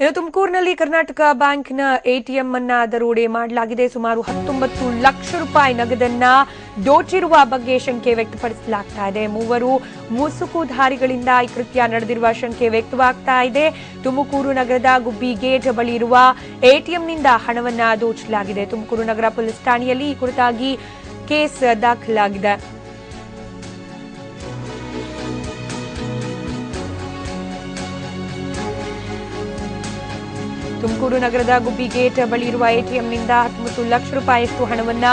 ಇನ್ನು ತುಮಕೂರಿನಲ್ಲಿ ಕರ್ನಾಟಕ ಬ್ಯಾಂಕ್ನ ಎಟಿಎಂ ಅನ್ನ ದರೋಡೆ ಮಾಡಲಾಗಿದೆ. ಸುಮಾರು ಹತ್ತೊಂಬತ್ತು ಲಕ್ಷ ರೂಪಾಯಿ ನಗದನ್ನ ದೋಚಿರುವ ಬಗ್ಗೆ ಶಂಕೆ ವ್ಯಕ್ತಪಡಿಸಲಾಗ್ತಾ ಇದೆ. ಮೂವರು ಮುಸುಕುಧಾರಿಗಳಿಂದ ಈ ಕೃತ್ಯ ನಡೆದಿರುವ ಶಂಕೆ ವ್ಯಕ್ತವಾಗ್ತಾ ಇದೆ. ತುಮಕೂರು ನಗರದ ಗುಬ್ಬಿ ಗೇಟ್ ಬಳಿ ಇರುವ ಎಟಿಎಂನಿಂದ ಹಣವನ್ನ ದೋಚಲಾಗಿದೆ. ತುಮಕೂರು ನಗರ ಪೊಲೀಸ್ ಠಾಣೆಯಲ್ಲಿ ಈ ಕುರಿತಾಗಿ ಕೇಸ್ ದಾಖಲಾಗಿದೆ. ತುಮಕೂರು ನಗರದ ಗುಬ್ಬಿ ಗೇಟ್ ಬಳಿ ಇರುವ ಎಟಿಎಂನಿಂದ ಹತ್ತೊಂಬತ್ತು ಲಕ್ಷ ರೂಪಾಯಿಯಷ್ಟು ಹಣವನ್ನ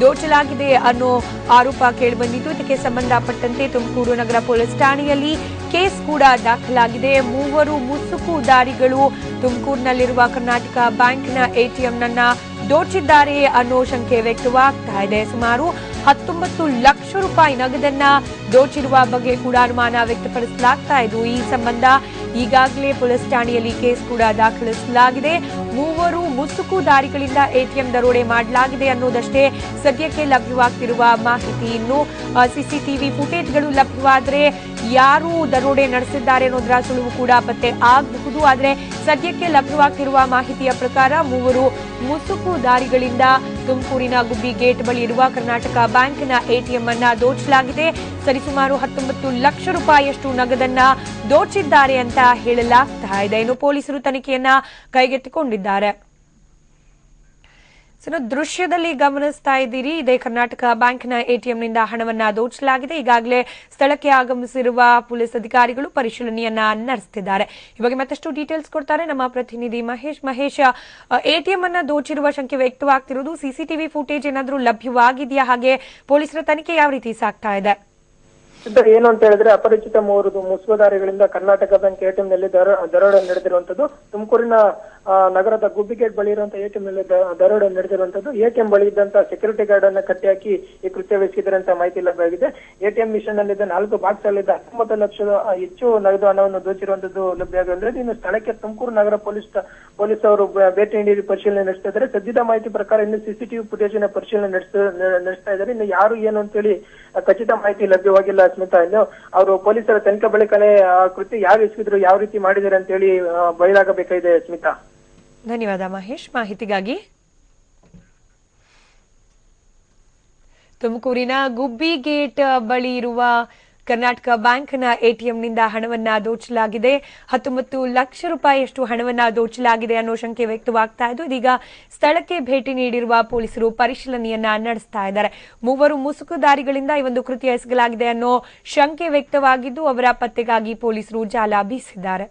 ದೋಚಲಾಗಿದೆ ಅನ್ನೋ ಆರೋಪ ಕೇಳಿಬಂದಿದ್ದು. ಇದಕ್ಕೆ ಸಂಬಂಧಪಟ್ಟಂತೆ ತುಮಕೂರು ನಗರ ಪೊಲೀಸ್ ಠಾಣೆಯಲ್ಲಿ ಕೇಸ್ ಕೂಡ ದಾಖಲಾಗಿದೆ. ಮೂವರು ಮುಸುಕುದಾರಿಗಳು ತುಮಕೂರಿನಲ್ಲಿರುವ ಕರ್ನಾಟಕ ಬ್ಯಾಂಕ್ನ ಎಟಿಎಂನನ್ನ ದೋಚಿದ್ದಾರೆ ಅನ್ನೋ ಶಂಕೆ ವ್ಯಕ್ತವಾಗ್ತಾ ಇದೆ. ಸುಮಾರು ಹತ್ತೊಂಬತ್ತು ಲಕ್ಷ ರೂಪಾಯಿ ನಗದನ್ನ ದೋಚಿರುವ ಬಗ್ಗೆ ಕೂಡ ಅನುಮಾನ ವ್ಯಕ್ತಪಡಿಸಲಾಗ್ತಾ ಇದ್ದು ಈ ಸಂಬಂಧ ಈಗಾಗಲೇ ಪೊಲೀಸ್ ಠಾಣೆಯಲ್ಲಿ ಕೇಸ್ ಕೂಡ ದಾಖಲಿಸಲಾಗಿದೆ. ಮೂವರು ಮುಸುಕುದಾರಿಗಳಿಂದ ಎಟಿಎಂ ದರೋಡೆ ಮಾಡಲಾಗಿದೆ ಅನ್ನೋದಷ್ಟೇ ಸದ್ಯಕ್ಕೆ ಲಭ್ಯವಾಗ್ತಿರುವ ಮಾಹಿತಿ. ಇನ್ನು ಸಿಸಿಟಿವಿ ಫುಟೇಜ್ಗಳು ಲಭ್ಯವಾದರೆ ಯಾರು ದರೋಡೆ ನಡೆಸಿದ್ದಾರೆ ಅನ್ನೋದರ ಸುಳಿವು ಕೂಡ ಪತ್ತೆ ಆಗಬಹುದು. ಆದರೆ ಸದ್ಯಕ್ಕೆ ಲಭ್ಯವಾಗ್ತಿರುವ ಮಾಹಿತಿಯ ಪ್ರಕಾರ ಮೂವರು ಮುಸುಕುದಾರಿಗಳಿಂದ ತುಮಕೂರಿನ ಗುಬ್ಬಿ ಗೇಟ್ ಬಳಿ ಇರುವ ಕರ್ನಾಟಕ ಬ್ಯಾಂಕ್ನ ಎಟಿಎಂ ಅನ್ನ ದೋಚಲಾಗಿದೆ ಸರಿಸುಮಾರು ಹತ್ತೊಂಬತ್ತು ಲಕ್ಷ ರೂಪಾಯಿಯಷ್ಟು ನಗದನ್ನ ದೋಚಿದ್ದಾರೆ ಅಂತ ಹೇಳಲಾಗ್ತಾ ಇದೆ. ಇನ್ನು ಪೊಲೀಸರು ತನಿಖೆಯನ್ನ ಕೈಗೆತ್ತಿಕೊಂಡಿದ್ದಾರೆ. ಸೊ ದೃಶ್ಯದಲ್ಲಿ ಗಮನಿಸ್ತಾ ಇದ್ದೀರಿ. ಇದೇ ಕರ್ನಾಟಕ ಬ್ಯಾಂಕ್ನ ಎಟಿಎಂನಿಂದ ಹಣವನ್ನ ದೋಚಲಾಗಿದೆ. ಈಗಾಗಲೇ ಸ್ಥಳಕ್ಕೆ ಆಗಮಿಸಿರುವ ಪೊಲೀಸ್ ಅಧಿಕಾರಿಗಳು ಪರಿಶೀಲನೆಯನ್ನ ನಡೆಸುತ್ತಿದ್ದಾರೆ ಈ ಬಗ್ಗೆ ಮತ್ತಷ್ಟು ಡೀಟೇಲ್ಸ್ ಕೊಡ್ತಾರೆ ನಮ್ಮ ಪ್ರತಿನಿಧಿ ಮಹೇಶ್. ಮಹೇಶ್ ಎಟಿಎಂ ಅನ್ನ ದೋಚಿರುವ ಶಂಕೆ ವ್ಯಕ್ತವಾಗ್ತಿರೋದು ಸಿಸಿಟಿವಿ ಫುಟೇಜ್ ಏನಾದರೂ ಲಭ್ಯವಾಗಿದೆಯಾ? ಹಾಗೆ ಪೊಲೀಸರ ತನಿಖೆ ಯಾವ ರೀತಿ ಸಾಗ್ತಾ ಇದೆ? ಏನು ಅಂತ ಹೇಳಿದ್ರೆ ಅಪರಿಚಿತ ಮೂರು ಮುಸುವದಾರಿಗಳಿಂದ ಕರ್ನಾಟಕ ಬ್ಯಾಂಕ್ ಎಟಿಎಂ ನಲ್ಲಿ ದರ- ದರೋಡೆ ನಡೆದಿರುವಂತದ್ದು. ತುಮಕೂರಿನ ನಗರದ ಗುಬ್ಬಿ ಗೇಟ್ ಬಳಿ ಇರುವಂತಹ ಎಟಿಎಂ ನಲ್ಲಿ ದರೋಡೆ ನಡೆದಿರುವಂತದ್ದು ಎಟಿಎಂ ಬಳಿ ಇದ್ದಂತ ಸೆಕ್ಯೂರಿಟಿ ಗಾರ್ಡ್ ಅನ್ನ ಕಟ್ಟಿಹಾಕಿ ಈ ಕೃತ್ಯವೆಸಗಿದ್ದಾರೆ ಅಂತ ಮಾಹಿತಿ ಲಭ್ಯವಾಗಿದೆ. ಎಟಿಎಂ ಮಿಷನ್ ನಲ್ಲಿದ್ದ ನಾಲ್ಕು ಬಾಕ್ಸ್ ಅಲ್ಲಿದ್ದ ಹತ್ತೊಂಬತ್ತು ಲಕ್ಷದ ಹೆಚ್ಚು ನಗದು ಹಣವನ್ನು ದೋಚಿರುವಂತದ್ದು ಲಭ್ಯವಾಗಿದೆ. ಇನ್ನು ಸ್ಥಳಕ್ಕೆ ತುಮಕೂರು ನಗರ ಪೊಲೀಸ್ ಪೊಲೀಸ್ ಅವರು ಭೇಟಿ ನೀಡಿ ಪರಿಶೀಲನೆ ನಡೆಸ್ತಾ ಇದ್ದಾರೆ. ಸದ್ಯದ ಮಾಹಿತಿ ಪ್ರಕಾರ ಇನ್ನು ಸಿಸಿಟಿವಿ ಫುಟೇಜ್ನ ಪರಿಶೀಲನೆ ನಡೆಸ್ತಾ ಇದ್ದಾರೆ. ಇನ್ನು ಯಾರು ಏನು ಅಂತೇಳಿ ಖಚಿತ ಮಾಹಿತಿ ಲಭ್ಯವಾಗಿಲ್ಲ ಸ್ಮಿತಾ ಎಂದು ಅವರು ಪೊಲೀಸರ ತನಿಖೆ ಬಳಿಕನೇ ಆ ಕೃತ್ಯ ಯಾರು ಎಸಗಿದ್ರು, ಯಾವ ರೀತಿ ಮಾಡಿದ್ದಾರೆ ಅಂತ ಹೇಳಿ ಬಯಲಾಗಬೇಕಾಗಿದೆ ಸ್ಮಿತಾ ಧನ್ಯವಾದ ಮಹೇಶ್ ಮಾಹಿತಿಗಾಗಿ. ತುಮಕೂರಿನ ಗುಬ್ಬಿ ಗೇಟ್ ಬಳಿ ಇರುವ ಕರ್ನಾಟಕ ಬ್ಯಾಂಕ್ನ ಎಟಿಎಂನಿಂದ ಹಣವನ್ನ ದೋಚಲಾಗಿದೆ. ಹತ್ತೊಂಬತ್ತು ಲಕ್ಷ ರೂಪಾಯಿಯಷ್ಟು ಹಣವನ್ನ ದೋಚಲಾಗಿದೆ ಅನ್ನೋ ಶಂಕೆ ವ್ಯಕ್ತವಾಗ್ತಾ ಇದ್ದು, ಇದೀಗ ಸ್ಥಳಕ್ಕೆ ಭೇಟಿ ನೀಡಿರುವ ಪೊಲೀಸರು ಪರಿಶೀಲನೆಯನ್ನ ನಡೆಸ್ತಾ ಇದ್ದಾರೆ. ಮೂವರು ಮುಸುಕುದಾರಿಗಳಿಂದ ಈ ಒಂದು ಕೃತ್ಯ ಎಸಗಲಾಗಿದೆ ಅನ್ನೋ ಶಂಕೆ ವ್ಯಕ್ತವಾಗಿದ್ದು, ಅವರ ಪತ್ತೆಗಾಗಿ ಪೊಲೀಸರು ಜಾಲ ಬೀಸಿದ್ದಾರೆ.